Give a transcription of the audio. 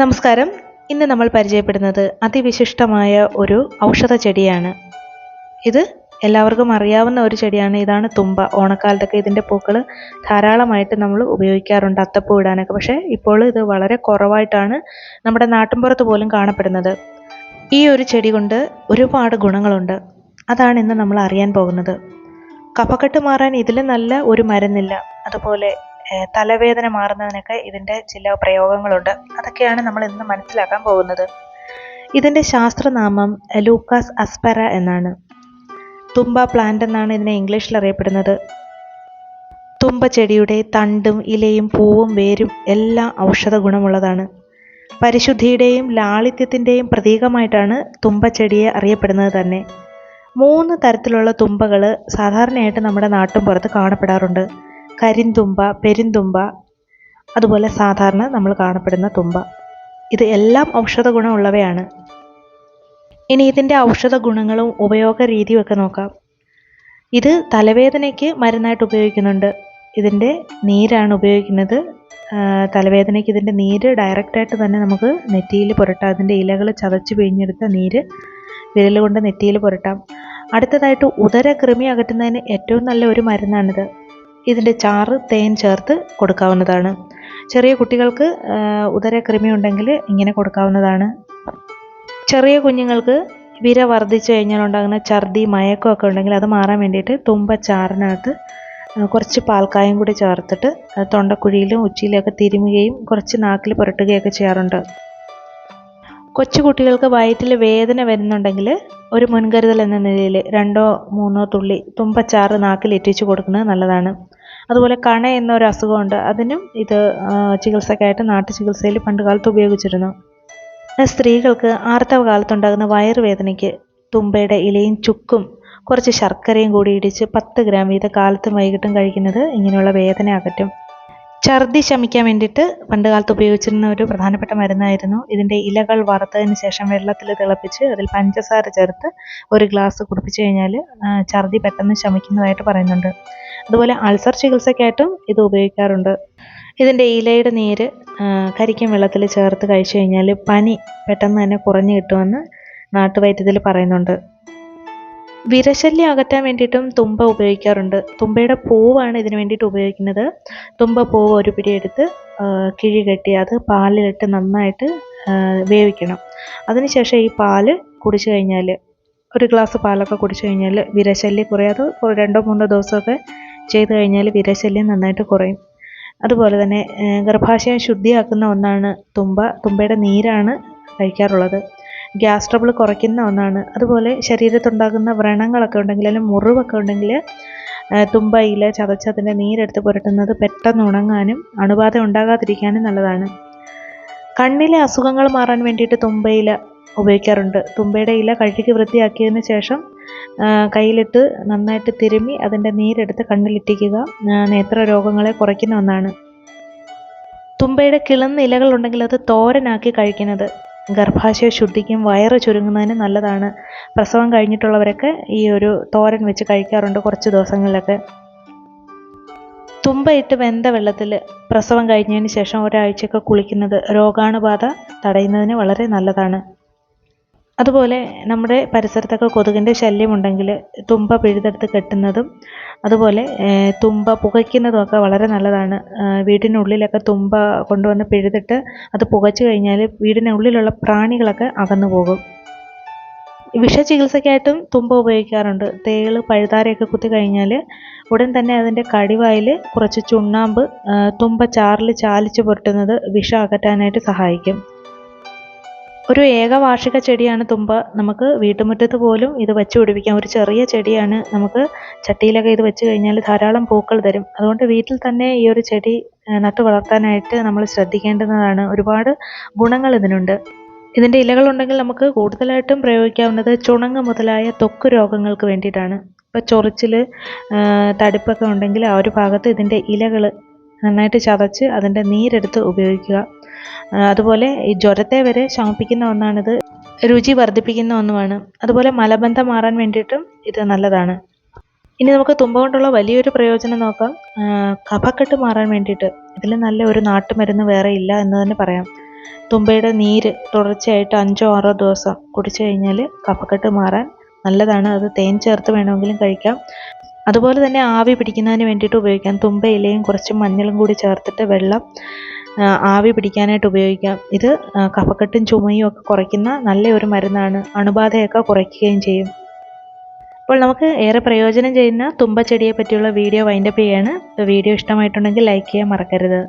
നമസ്കാരം. ഇന്ന് നമ്മൾ പരിചയപ്പെടുന്നത് അതിവിശിഷ്ടമായ ഒരു ഔഷധ ചെടിയാണ്. ഇത് എല്ലാവർക്കും അറിയാവുന്ന ഒരു ചെടിയാണ്. ഇതാണ് തുമ്പ. ഓണക്കാലത്തൊക്കെ ഇതിന്റെ പൂക്കൾ ധാരാളമായിട്ട് നമ്മൾ ഉപയോഗിക്കാറുണ്ട് അത്തപ്പൂ ഇടാനൊക്കെ. പക്ഷേ ഇപ്പോൾ ഇത് വളരെ കുറവായിട്ടാണ് നമ്മുടെ നാട്ടിൻപുറത്ത് പോലും കാണപ്പെടുന്നത്. ഈ ഒരു ചെടി കൊണ്ട് ഒരുപാട് ഗുണങ്ങളുണ്ട്. അതാണ് ഇന്ന് നമ്മൾ അറിയാൻ പോകുന്നത്. കഫക്കെട്ട് മാറാൻ ഇതിൽ നല്ല ഒരു മരുന്നില്ല. അതുപോലെ തലവേദന മാറുന്നതിനൊക്കെ ഇതിന്റെ ചില പ്രയോഗങ്ങളുണ്ട്. അതൊക്കെയാണ് നമ്മൾ ഇന്ന് മനസ്സിലാക്കാൻ പോകുന്നത്. ഇതിന്റെ ശാസ്ത്രനാമം ലൂക്കാസ് അസ്പെറ എന്നാണ്. തുമ്പ പ്ലാന്റ് എന്നാണ് ഇതിനെ ഇംഗ്ലീഷിൽ അറിയപ്പെടുന്നത്. തുമ്പ ചെടിയുടെ തണ്ടും ഇലയും പൂവും വേരും എല്ലാം ഔഷധ ഗുണമുള്ളതാണ്. പരിശുദ്ധിയുടെയും ലാളിത്യത്തിന്റെയും പ്രതീകമായിട്ടാണ് തുമ്പച്ചെടിയെ അറിയപ്പെടുന്നത് തന്നെ. മൂന്ന് തരത്തിലുള്ള തുമ്പകൾ സാധാരണയായിട്ട് നമ്മുടെ നാട്ടിൻപുറത്ത് കാണപ്പെടാറുണ്ട്. കരിന്തുമ്പ പെരിന്തുമ്പ അതുപോലെ സാധാരണ നമ്മൾ കാണപ്പെടുന്ന തുമ്പ. ഇത് എല്ലാം ഔഷധ ഗുണമുള്ളവയാണ്. ഇനി ഇതിന്റെ ഔഷധ ഗുണങ്ങളും ഉപയോഗ രീതിയും ഒക്കെ നോക്കാം. ഇത് തലവേദനയ്ക്ക് മരുന്നായിട്ട് ഉപയോഗിക്കുന്നുണ്ട്. ഇതിന്റെ നീരാണ് ഉപയോഗിക്കുന്നത്. തലവേദനയ്ക്ക് ഇതിന്റെ നീര് ഡയറക്റ്റായിട്ട് തന്നെ നമുക്ക് നെറ്റിയിൽ പുരട്ടാം. അതിന്റെ ഇലകൾ ചതച്ച് പിഴിഞ്ഞെടുത്ത നീര് വിരൽ കൊണ്ട് നെറ്റിയിൽ പുരട്ടാം. അടുത്തതായിട്ട് ഉദരകൃമി അകറ്റുന്നതിന് ഏറ്റവും നല്ല ഒരു മരുന്നാണിത്. ഇതിന്റെ ചാറ് തേൻ ചേർത്ത് കൊടുക്കാവുന്നതാണ്. ചെറിയ കുട്ടികൾക്ക് ഉദര കൃമി ഉണ്ടെങ്കിൽ ഇങ്ങനെ കൊടുക്കാവുന്നതാണ്. ചെറിയ കുഞ്ഞുങ്ങൾക്ക് വിര വർദ്ധിച്ചു കഴിഞ്ഞാൽ ഉണ്ടാകുന്ന ഛർദി മയക്കമൊക്കെ ഉണ്ടെങ്കിൽ അത് മാറാൻ വേണ്ടിയിട്ട് തുമ്പ ചാറിനകത്ത് കുറച്ച് പാൽക്കായം കൂടി ചേർത്തിട്ട് തൊണ്ടക്കുഴിയിലും ഉച്ചിയിലൊക്കെ തിരുമുകയും കുറച്ച് നാക്കിൽ പുരട്ടുകയൊക്കെ ചെയ്യാറുണ്ട്. കൊച്ചു കുട്ടികൾക്ക് വയറ്റിൽ വേദന വരുന്നുണ്ടെങ്കിൽ ഒരു മുൻകരുതൽ എന്ന നിലയിൽ രണ്ടോ മൂന്നോ തുള്ളി തുമ്പച്ചാറ് നാക്കിൽ എറ്റിച്ച് കൊടുക്കുന്നത് നല്ലതാണ്. അതുപോലെ കണ എന്നൊരു അസുഖമുണ്ട്. അതിനും ഇത് ചികിത്സക്കായിട്ട് നാട്ടു ചികിത്സയിൽ പണ്ട് കാലത്ത് ഉപയോഗിച്ചിരുന്നു. സ്ത്രീകൾക്ക് ആർത്തവ കാലത്തുണ്ടാകുന്ന വയറുവേദനയ്ക്ക് തുമ്പയുടെ ഇലയും ചുക്കും കുറച്ച് ശർക്കരയും കൂടി ഇടിച്ച് പത്ത് ഗ്രാം വീതം കാലത്തും വൈകിട്ടും കഴിക്കുന്നത് ഇങ്ങനെയുള്ള വേദന അകറ്റും. ഛർദി ശമിക്കാൻ വേണ്ടിയിട്ട് പണ്ട് കാലത്ത് ഉപയോഗിച്ചിരുന്ന ഒരു പ്രധാനപ്പെട്ട മരുന്നായിരുന്നു. ഇതിന്റെ ഇലകൾ വറുത്തതിന് ശേഷം വെള്ളത്തിൽ തിളപ്പിച്ച് അതിൽ പഞ്ചസാര ചേർത്ത് ഒരു ഗ്ലാസ് കുടിപ്പിച്ചു കഴിഞ്ഞാൽ ഛർദി പെട്ടെന്ന് ശമിക്കുന്നതായിട്ട് പറയുന്നുണ്ട്. അതുപോലെ അൾസർ ചികിത്സയ്ക്കായിട്ടും ഇത് ഉപയോഗിക്കാറുണ്ട്. ഇതിന്റെ ഇലയുടെ നീര് കരിക്കും വെള്ളത്തിൽ ചേർത്ത് കഴിച്ചു കഴിഞ്ഞാൽ പനി പെട്ടെന്ന് തന്നെ കുറഞ്ഞു കിട്ടുമെന്ന് നാട്ടുവൈദ്യത്തിൽ പറയുന്നുണ്ട്. വിരശല്യം അകറ്റാൻ വേണ്ടിയിട്ടും തുമ്പ ഉപയോഗിക്കാറുണ്ട്. തുമ്പയുടെ പൂവാണ് ഇതിന് വേണ്ടിയിട്ട് ഉപയോഗിക്കുന്നത്. തുമ്പ പൂവ് ഒരു പിടി എടുത്ത് കിഴി കെട്ടി അത് പാലിലിട്ട് നന്നായിട്ട് വേവിക്കണം. അതിനുശേഷം ഈ പാൽ കുടിച്ചു കഴിഞ്ഞാൽ ഒരു ഗ്ലാസ് പാലൊക്കെ കുടിച്ചു കഴിഞ്ഞാൽ വിരശല്യം കുറയാതെ രണ്ടോ മൂന്നോ ദിവസമൊക്കെ ചെയ്ത് കഴിഞ്ഞാൽ വിരശല്യം നന്നായിട്ട് കുറയും. അതുപോലെ തന്നെ ഗർഭാശയം ശുദ്ധിയാക്കുന്ന ഒന്നാണ് തുമ്പ. തുമ്പയുടെ നീരാണ് കഴിക്കാറുള്ളത്. ഗ്യാസ് ട്രബിൾ കുറയ്ക്കുന്ന ഒന്നാണ്. അതുപോലെ ശരീരത്തുണ്ടാകുന്ന വ്രണങ്ങളൊക്കെ ഉണ്ടെങ്കിൽ അല്ലെങ്കിൽ മുറിവൊക്കെ ഉണ്ടെങ്കിൽ തുമ്പയിൽ ചതച്ചതിന്റെ നീരെടുത്ത് പുരട്ടുന്നത് പെട്ടെന്ന് ഉണങ്ങാനും അണുബാധ ഉണ്ടാകാതിരിക്കാനും നല്ലതാണ്. കണ്ണിലെ അസുഖങ്ങൾ മാറാൻ വേണ്ടിയിട്ട് തുമ്പയില ഉപയോഗിക്കാറുണ്ട്. തുമ്പയുടെ ഇല കഴുകി വൃത്തിയാക്കിയതിന് ശേഷം കയ്യിലിട്ട് നന്നായിട്ട് തിരുമ്മി അതിന്റെ നീരെടുത്ത് കണ്ണിലിട്ടിക്കുക നേത്ര രോഗങ്ങളെ കുറയ്ക്കുന്ന ഒന്നാണ്. തുമ്പയുടെ കിളുന്ന ഇലകളുണ്ടെങ്കിൽ അത് തോരനാക്കി കഴിക്കുന്നത്. ഗർഭാശയ ശുദ്ധിക്കും വയറ് ചുരുങ്ങുന്നതിന് നല്ലതാണ്. പ്രസവം കഴിഞ്ഞിട്ടുള്ളവരൊക്കെ ഈ ഒരു തോരൻ വെച്ച് കഴിക്കാറുണ്ട് കുറച്ച് ദിവസങ്ങളിലൊക്കെ. തുമ്പയിട്ട് വെന്ത വെള്ളത്തിൽ പ്രസവം കഴിഞ്ഞതിന് ശേഷം ഒരാഴ്ചയൊക്കെ കുളിക്കുന്നത് രോഗാണുബാധ തടയുന്നതിന് വളരെ നല്ലതാണ്. അതുപോലെ നമ്മുടെ പരിസരത്തൊക്കെ കൊതുകിന്റെ ശല്യമുണ്ടെങ്കിൽ തുമ്പ പിഴുതെടുത്ത് കെട്ടുന്നതും അതുപോലെ തുമ്പ പുകയ്ക്കുന്നതുമൊക്കെ വളരെ നല്ലതാണ്. വീടിനുള്ളിലൊക്കെ തുമ്പ കൊണ്ടുവന്ന് പിഴുതിട്ട് അത് പുകച്ചു കഴിഞ്ഞാൽ വീടിനുള്ളിലുള്ള പ്രാണികളൊക്കെ അകന്നു പോകും. വിഷചികിത്സയ്ക്കായിട്ടും തുമ്പ ഉപയോഗിക്കാറുണ്ട്. തേൾ പഴുതാരയൊക്കെ കുത്തി കഴിഞ്ഞാൽ ഉടൻ തന്നെ അതിന്റെ കടിവായിൽ കുറച്ച് ചുണ്ണാമ്പ് തുമ്പ ചാറിൽ ചാലിച്ച് പുരട്ടുന്നത് വിഷം അകറ്റാനായിട്ട് സഹായിക്കും. ഒരു ഏകവാർഷിക ചെടിയാണ് തുമ്പ. നമുക്ക് വീട്ടുമുറ്റത്ത് പോലും ഇത് വെച്ച് പിടിപ്പിക്കാം. ഒരു ചെറിയ ചെടിയാണ് നമുക്ക് ചട്ടിയിലൊക്കെ ഇത് വെച്ച് കഴിഞ്ഞാൽ ധാരാളം പൂക്കൾ തരും. അതുകൊണ്ട് വീട്ടിൽ തന്നെ ഈ ഒരു ചെടി നട്ടു വളർത്താനായിട്ട് നമ്മൾ ശ്രദ്ധിക്കേണ്ടുന്നതാണ്. ഒരുപാട് ഗുണങ്ങൾ ഇതിനുണ്ട്. ഇതിന്റെ ഇലകളുണ്ടെങ്കിൽ നമുക്ക് കൂടുതലായിട്ടും പ്രയോഗിക്കാവുന്നത് ചുണങ്ങ് മുതലായ തൊക്ക് രോഗങ്ങൾക്ക് വേണ്ടിയിട്ടാണ്. ഇപ്പോൾ ചൊറിച്ചിൽ തടിപ്പൊക്കെ ഉണ്ടെങ്കിൽ ആ ഒരു ഭാഗത്ത് ഇതിന്റെ ഇലകൾ നന്നായിട്ട് ചതച്ച് അതിന്റെ നീരെടുത്ത് ഉപയോഗിക്കുക. അതുപോലെ ഈ ജ്വരത്തെ വരെ ശമിപ്പിക്കുന്ന ഒന്നാണിത്. രുചി വർദ്ധിപ്പിക്കുന്ന ഒന്നുമാണ്. അതുപോലെ മലബന്ധം മാറാൻ വേണ്ടിയിട്ടും ഇത് നല്ലതാണ്. ഇനി നമുക്ക് തുമ്പ കൊണ്ടുള്ള വലിയൊരു പ്രയോജനം നോക്കാം. കഫക്കെട്ട് മാറാൻ വേണ്ടിയിട്ട്. ഇതിൽ നല്ല ഒരു നാട്ടുമരുന്ന് വേറെ ഇല്ല എന്ന് തന്നെ പറയാം. തുമ്പയുടെ നീര് തുടർച്ചയായിട്ട് അഞ്ചോ ആറോ ദിവസം കുടിച്ചു കഴിഞ്ഞാൽ കഫക്കെട്ട് മാറാൻ നല്ലതാണ്. അത് തേൻ ചേർത്ത് വേണമെങ്കിലും കഴിക്കാം. അതുപോലെ തന്നെ ആവി പിടിക്കുന്നതിന് വേണ്ടിയിട്ട് ഉപയോഗിക്കാം. തുമ്പ ഇലയും കുറച്ച് മഞ്ഞളും കൂടി ചേർത്തിട്ട് വെള്ളം ആവി പിടിക്കാനായിട്ട് ഉപയോഗിക്കാം. ഇത് കഫക്കെട്ടും ചുമയും ഒക്കെ കുറയ്ക്കുന്ന നല്ലൊരു മരുന്നാണ്. അണുബാധയൊക്കെ കുറയ്ക്കുകയും ചെയ്യും. അപ്പോൾ നമുക്ക് ഏറെ പ്രയോജനം ചെയ്യുന്ന തുമ്പച്ചെടിയെ പറ്റിയുള്ള വീഡിയോ വൈൻഡപ്പ് ചെയ്യാണ്. വീഡിയോ ഇഷ്ടമായിട്ടുണ്ടെങ്കിൽ ലൈക്ക് ചെയ്യാൻ മറക്കരുത്.